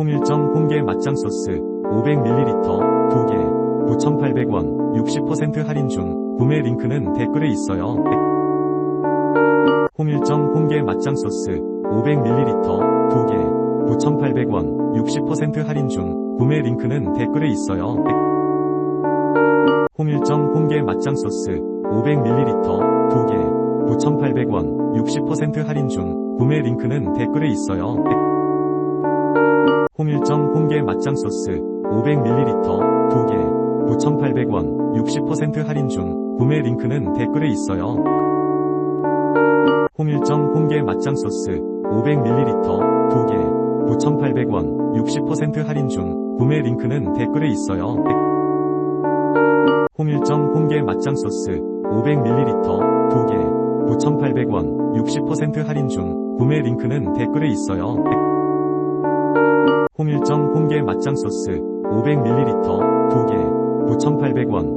홍일점 홍게 맛장 소스 500ml 2개 9,800원 60% 할인 중 구매 링크는 댓글에 있어요. 홍일점 홍게 맛장 소스 500ml 2개 9,800원 60% 할인 중 구매 링크는 댓글에 있어요. 홍일점 홍게 맛장 소스 500ml 2개 9,800원 60% 할인 중 구매 링크는 댓글에 있어요. 홍일점 홍게 맛장 소스 500ml 2개 9,800원 60% 할인 중 구매 링크는 댓글에 있어요. 홍일점 홍게 맛장 소스 500ml 2개 9,800원 60% 할인 중 구매 링크는 댓글에 있어요. 홍일점 홍게 맛장 소스 500ml 2개 9,800원 60% 할인 중 구매 링크는 댓글에 있어요. 홍일점 홍게 맛장 소스 500ml 2개 9,800원